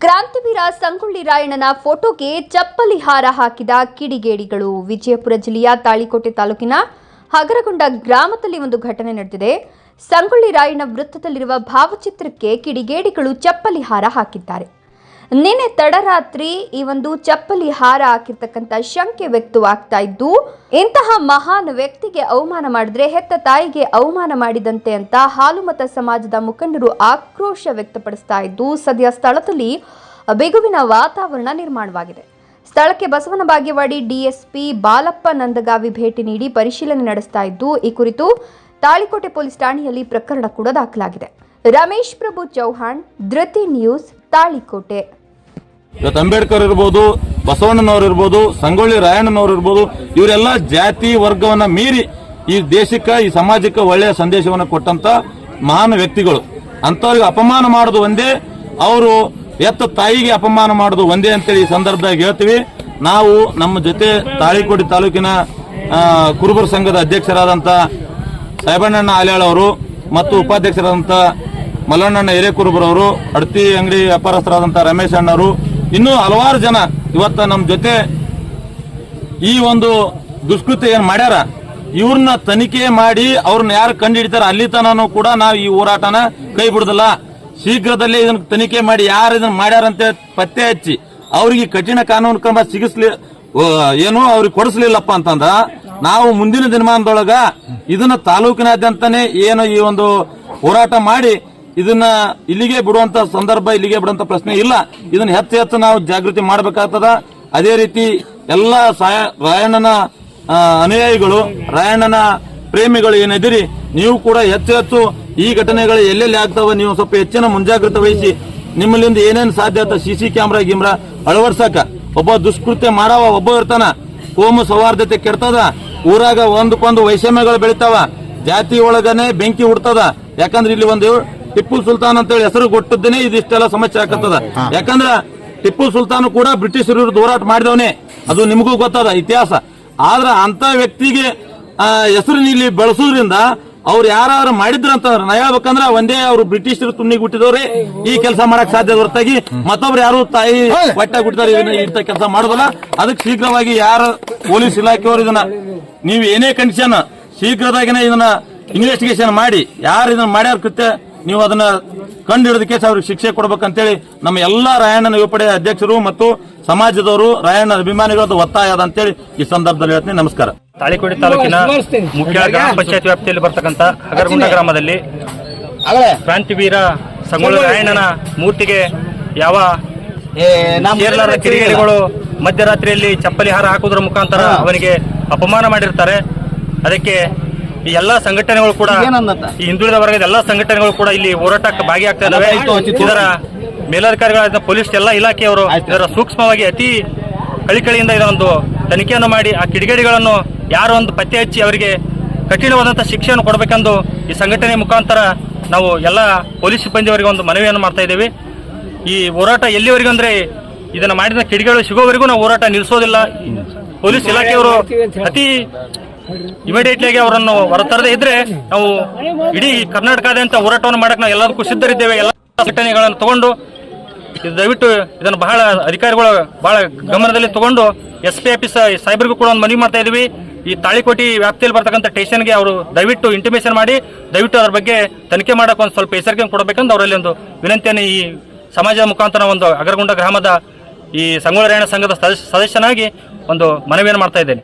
ಕ್ರಾಂತಿವೀರ ಸಂಗೊಳ್ಳಿ ರಾಯಣ್ಣನ ಫೋಟೋಗೆ ಚಪ್ಪಲಿ ಹಾರ ಹಾಕಿದ ಕಿಡಿಗೇಡಿಗಳು. ವಿಜಯಪುರ ಜಿಲ್ಲೆಯ ತಾಳಿಕೋಟೆ ತಾಲೂಕಿನ ಹಗರಗೊಂಡ ಗ್ರಾಮದಲ್ಲಿ ಒಂದು ಘಟನೆ ನಡೆದಿದೆ. ಸಂಗೊಳ್ಳಿ ರಾಯಣ್ಣ ವೃತ್ತದಲ್ಲಿರುವ ಭಾವಚಿತ್ರಕ್ಕೆ ಕಿಡಿಗೇಡಿಗಳು ಚಪ್ಪಲಿ ಹಾರ ಹಾಕಿದ್ದಾರೆ. ನಿನ್ನೆ ತಡರಾತ್ರಿ ಈ ಒಂದು ಚಪ್ಪಲಿ ಹಾರ ಹಾಕಿರ್ತಕ್ಕಂಥ ಶಂಕೆ ವ್ಯಕ್ತವಾಗ್ತಾ ಇದ್ದು, ಇಂತಹ ಮಹಾನ್ ವ್ಯಕ್ತಿಗೆ ಅವಮಾನ ಮಾಡಿದ್ರೆ, ಹೆತ್ತ ತಾಯಿಗೆ ಅವಮಾನ ಮಾಡಿದಂತೆ ಅಂತ ಹಾಲುಮತ ಸಮಾಜದ ಮುಖಂಡರು ಆಕ್ರೋಶ ವ್ಯಕ್ತಪಡಿಸ್ತಾ ಇದ್ದು, ಸದ್ಯ ಸ್ಥಳದಲ್ಲಿ ಬಿಗುವಿನ ವಾತಾವರಣ ನಿರ್ಮಾಣವಾಗಿದೆ. ಸ್ಥಳಕ್ಕೆ ಬಸವನ ಬಾಗೇವಾಡಿ ಡಿಎಸ್ಪಿ ಬಾಲಪ್ಪ ನಂದಗಾವಿ ಭೇಟಿ ನೀಡಿ ಪರಿಶೀಲನೆ ನಡೆಸ್ತಾ ಇದ್ದು, ಈ ಕುರಿತು ತಾಳಿಕೋಟೆ ಪೊಲೀಸ್ ಠಾಣೆಯಲ್ಲಿ ಪ್ರಕರಣ ಕೂಡ ದಾಖಲಾಗಿದೆ. ರಮೇಶ್ ಪ್ರಭು ಚೌಹಾಣ್, ಧೃತಿ ನ್ಯೂಸ್ ತಾಳಿಕೋಟೆ. ಇವತ್ತು ಅಂಬೇಡ್ಕರ್ ಇರ್ಬೋದು, ಬಸವಣ್ಣನವ್ರು ಇರ್ಬೋದು, ಸಂಗೊಳ್ಳಿ ರಾಯಣ್ಣನವ್ರು ಇರ್ಬೋದು, ಇವರೆಲ್ಲ ಜಾತಿ ವರ್ಗವನ್ನ ಮೀರಿ ಈ ದೇಶಕ್ಕೆ, ಈ ಸಮಾಜಕ್ಕೆ ಒಳ್ಳೆಯ ಸಂದೇಶವನ್ನು ಕೊಟ್ಟಂತ ಮಹಾನ್ ವ್ಯಕ್ತಿಗಳು. ಅಂತವ್ರಿಗೆ ಅಪಮಾನ ಮಾಡೋದು ಒಂದೇ, ಅವರು ಎತ್ತ ತಾಯಿಗೆ ಅಪಮಾನ ಮಾಡೋದು ಒಂದೇ ಅಂತೇಳಿ ಈ ಸಂದರ್ಭದಾಗ ಹೇಳ್ತೀವಿ. ನಾವು ನಮ್ಮ ಜೊತೆ ತಾಳಿಕೋಟೆ ತಾಲೂಕಿನ ಕುರುಬರ ಸಂಘದ ಅಧ್ಯಕ್ಷರಾದಂತ ಸಾಹೇಬಣ್ಣಣ್ಣ ಆಲ್ಯಾಳ್ ಅವರು ಮತ್ತು ಉಪಾಧ್ಯಕ್ಷರಾದಂತ ಮಲ್ಲಣ್ಣಣ್ಣ ಹಿರೇಕುರುಬರವರು, ಅಡತಿ ಅಂಗಡಿ ವ್ಯಾಪಾರಸ್ಥರಾದಂತ ರಮೇಶ್ ಅಣ್ಣವರು ಇನ್ನೂ ಹಲವಾರು ಜನ ಇವತ್ತ ನಮ್ಮ ಜೊತೆ ಈ ಒಂದು ದುಷ್ಕೃತ್ಯ ಏನು ಮಾಡ್ಯಾರ? ಇವ್ರನ್ನ ತನಿಖೆ ಮಾಡಿ ಅವ್ರನ್ನ ಯಾರು ಕಂಡುಹಿಡಿತಾರ ಅಲ್ಲಿ ತನೂ ಕೂಡ ನಾವು ಈ ಹೋರಾಟನ ಕೈ ಬಿಡುದಿಲ್ಲ. ಶೀಘ್ರದಲ್ಲೇ ಇದನ್ನ ತನಿಖೆ ಮಾಡಿ ಯಾರು ಇದನ್ನ ಮಾಡ್ಯಾರ ಅಂತ ಪತ್ತೆ ಹಚ್ಚಿ ಅವ್ರಿಗೆ ಕಠಿಣ ಕಾನೂನು ಕ್ರಮ ಸಿಗಿಸ್ಲಿ ಏನು ಅವ್ರಿಗೆ ಕೊಡಿಸ್ಲಿಲ್ಲಪ್ಪ ಅಂತಂದ್ರ ನಾವು ಮುಂದಿನ ದಿನಮಾನದೊಳಗ ಇದನ್ನ ತಾಲೂಕಿನಾದ್ಯಂತನೇ ಏನು ಈ ಒಂದು ಹೋರಾಟ ಮಾಡಿ ಇದನ್ನ ಇಲ್ಲಿಗೆ ಬಿಡುವಂತ ಸಂದರ್ಭ, ಇಲ್ಲಿಗೆ ಬಿಡುವಂತ ಪ್ರಶ್ನೆ ಇಲ್ಲ. ಇದನ್ನ ಹೆಚ್ಚು ಹೆಚ್ಚು ನಾವು ಜಾಗೃತಿ ಮಾಡಬೇಕಾಗ್ತದ. ಅದೇ ರೀತಿ ಎಲ್ಲ ರಾಯಣ್ಣನ ಅನುಯಾಯಿಗಳು, ರಾಯಣ್ಣನ ಪ್ರೇಮಿಗಳು ಏನಿದಿರಿ ನೀವು ಕೂಡ ಹೆಚ್ಚು ಹೆಚ್ಚು ಈ ಘಟನೆಗಳು ಎಲ್ಲೆಲ್ಲಿ ಆಗ್ತಾವ, ನೀವು ಸ್ವಲ್ಪ ಹೆಚ್ಚಿನ ಮುಂಜಾಗ್ರತೆ ವಹಿಸಿ. ನಿಮ್ಮಲ್ಲಿಂದ ಏನೇನು ಸಾಧ್ಯ ಆಯ್ತಾ, ಸಿ ಸಿ ಕ್ಯಾಮ್ರಾ, ಗಿಮ್ರಾ ಅಳವಡ್ಸಕ. ಒಬ್ಬ ದುಷ್ಕೃತ್ಯ ಮಾಡವ ಒಬ್ಬ ಇರ್ತಾನ. ಕೋಮು ಸೌಹಾರ್ದತೆ ಕೆಡ್ತದ. ಊರಾಗ ಒಂದಕ್ಕೊಂದು ವೈಷಮ್ಯಗಳು ಬೆಳಿತಾವ. ಜಾತಿ ಒಳಗನೆ ಬೆಂಕಿ ಹುಡ್ತದ. ಯಾಕಂದ್ರೆ ಇಲ್ಲಿ ಒಂದು ಟಿಪ್ಪು ಸುಲ್ತಾನ್ ಅಂತೇಳಿ ಹೆಸರು ಕೊಟ್ಟದ್ದೇನೆ ಇದಿಷ್ಟೆಲ್ಲ ಸಮಸ್ಯೆ ಆಗ್ತದ. ಯಾಕಂದ್ರ ಟಿಪ್ಪು ಸುಲ್ತಾನ್ ಕೂಡ ಬ್ರಿಟಿಷ್ ವಿರುದ್ಧ ಹೋರಾಟ ಮಾಡಿದವನೇ. ಅದು ನಿಮಗೂ ಗೊತ್ತದ ಇತಿಹಾಸ. ಆದ್ರ ಅಂತ ವ್ಯಕ್ತಿಗೆ ಆ, ಹೆಸರು ಇಲ್ಲಿ ಬಳಸೋದ್ರಿಂದ ಅವ್ರು ಯಾರು ಮಾಡಿದ್ರ ಅಂತ ನಾ ಹೇಳ್ಬೇಕಂದ್ರ ಒಂದೇ ಅವ್ರು ಬ್ರಿಟಿಷರು ತುಣ್ಣಿಗೆ ಹುಟ್ಟಿದವ್ರೆ. ಈ ಕೆಲಸ ಮಾಡಕ್ ಸಾಧ್ಯ ಹೊರತಾಗಿ ಮತ್ತೊಬ್ರು ಯಾರು ತಾಯಿ ಹೊಟ್ಟೆ ಹುಟ್ಟಿದಾರೆ ಕೆಲಸ ಮಾಡೋದಲ್ಲ. ಅದಕ್ಕೆ ಶೀಘ್ರವಾಗಿ ಯಾರ ಪೊಲೀಸ್ ಇಲಾಖೆಯವರು ಇದನ್ನ ನೀವು ಏನೇ ಕಂಡೀಷನ್ ಶೀಘ್ರದಾಗಿನೇ ಇದನ್ನ ಇನ್ವೆಸ್ಟಿಗೇಷನ್ ಮಾಡಿ. ಯಾರು ಇದನ್ನ ಮಾಡ್ಯಾರ ಕೃತ್ಯ? ನೀವು ಅದನ್ನ ಕಂಡು ಹಿಡಿದಕ್ಕೆ ಅವ್ರಿಗೆ ಶಿಕ್ಷೆ ಕೊಡ್ಬೇಕಂತೇಳಿ ನಮ್ಮ ಎಲ್ಲಾ ರಾಯಣ್ಣನ ಯುವಪಡೆ ಅಧ್ಯಕ್ಷರು ಮತ್ತು ಸಮಾಜದವರು ರಾಯಣ್ಣನ ಅಭಿಮಾನಿಗಳ ಒತ್ತಾಯ ಅದ ಅಂತೇಳಿ ಈ ಸಂದರ್ಭದಲ್ಲಿ ಹೇಳ್ತೀನಿ. ನಮಸ್ಕಾರ. ತಾಳಿಕೋಡಿ ತಾಲೂಕಿನ ಮುಖ್ಯ ಗ್ರಾಮ ಪಂಚಾಯತ್ ವ್ಯಾಪ್ತಿಯಲ್ಲಿ ಬರ್ತಕ್ಕಂಥ ಹಗರಗುಂಡ ಗ್ರಾಮದಲ್ಲಿ ಕ್ರಾಂತಿವೀರ ಸಂಗೊಳ್ಳಿ ರಾಯಣ್ಣನ ಮೂರ್ತಿಗೆ ಯಾವ ಕೇರಳದ ಮಧ್ಯರಾತ್ರಿಯಲ್ಲಿ ಚಪ್ಪಲಿ ಹಾರ ಹಾಕುವುದರ ಮುಖಾಂತರ ಅವನಿಗೆ ಅಪಮಾನ ಮಾಡಿರ್ತಾರೆ. ಅದಕ್ಕೆ ಈ ಎಲ್ಲಾ ಸಂಘಟನೆಗಳು ಕೂಡ ಈ ಹಿಂದುಳಿದ ವರ್ಗದ ಎಲ್ಲಾ ಸಂಘಟನೆಗಳು ಕೂಡ ಇಲ್ಲಿ ಹೋರಾಟಕ್ಕೆ ಭಾಗಿಯಾಗ್ತಾ ಇದಾವೆ. ಇದರ ಮೇಲಧಿಕಾರಿಗಳಾದ ಪೊಲೀಸ್ ಎಲ್ಲಾ ಇಲಾಖೆಯವರು ಇದರ ಸೂಕ್ಷ್ಮವಾಗಿ ಅತಿ ಕಳಿಕಳಿಯಿಂದ ಇದೊಂದು ಒಂದು ತನಿಖೆಯನ್ನು ಮಾಡಿ ಆ ಕಿಡಿಗೇಡಿಗಳನ್ನು ಯಾರು ಒಂದು ಪತ್ತೆ ಹಚ್ಚಿ ಅವರಿಗೆ ಕಠಿಣವಾದಂತಹ ಶಿಕ್ಷೆಯನ್ನು ಕೊಡಬೇಕೆಂದು ಈ ಸಂಘಟನೆ ಮುಖಾಂತರ ನಾವು ಎಲ್ಲ ಪೊಲೀಸ್ ಸಿಬ್ಬಂದಿಯವರಿಗೆ ಒಂದು ಮನವಿಯನ್ನು ಮಾಡ್ತಾ ಇದ್ದೇವೆ. ಈ ಹೋರಾಟ ಎಲ್ಲಿವರೆಗೂ ಅಂದ್ರೆ ಇದನ್ನ ಮಾಡಿದ ಕಿಡಿಗಳು ಸಿಗೋವರೆಗೂ ನಾವು ಹೋರಾಟ ನಿಲ್ಲಿಸೋದಿಲ್ಲ. ಪೊಲೀಸ್ ಇಲಾಖೆಯವರು ಅತಿ ಇಮಿಡಿಯೇಟ್ಲಿ ಅವರನ್ನು ಹೊರತರದೇ ಇದ್ರೆ ನಾವು ಇಡೀ ಕರ್ನಾಟಕದಂತ ಹೋರಾಟವನ್ನು ಮಾಡಕ್ ನಾವು ಎಲ್ಲದಕ್ಕೂ ಸಿದ್ಧರಿದ್ದೇವೆ. ಎಲ್ಲ ಘಟನೆಗಳನ್ನು ತಗೊಂಡು ದಯವಿಟ್ಟು ಇದನ್ನು ಬಹಳ ಅಧಿಕಾರಿಗಳು ಬಹಳ ಗಮನದಲ್ಲಿ ತಗೊಂಡು, ಎಸ್ ಪಿ ಆಫೀಸ್ ಸೈಬರ್ಗೂ ಕೂಡ ಒಂದು ಮನವಿ ಮಾಡ್ತಾ ಇದೀವಿ. ಈ ತಾಳಿಕೋಟಿ ವ್ಯಾಪ್ತಿಯಲ್ಲಿ ಬರ್ತಕ್ಕಂಥ ಸ್ಟೇಷನ್ಗೆ ಅವರು ದಯವಿಟ್ಟು ಇಂಟಿಮೇಷನ್ ಮಾಡಿ, ದಯವಿಟ್ಟು ಅದರ ಬಗ್ಗೆ ತನಿಖೆ ಮಾಡಕ್ಕೆ ಒಂದು ಸ್ವಲ್ಪ ಎಚ್ಚರಿಕೆ ಕೊಡಬೇಕಂತ ಅವರಲ್ಲಿ ಒಂದು ವಿನಂತಿಯನ್ನು ಈ ಸಮಾಜದ ಮುಖಾಂತರ ಒಂದು ಅಗರಗುಂಡ ಗ್ರಾಮದ ಈ ಸಂಗೊಳ್ಳಿ ಸಂಘದ ಸದಸ್ಯ- ಸದಸ್ಯನಾಗಿ ಒಂದು ಮನವಿಯನ್ನು ಮಾಡ್ತಾ ಇದ್ದೇನೆ.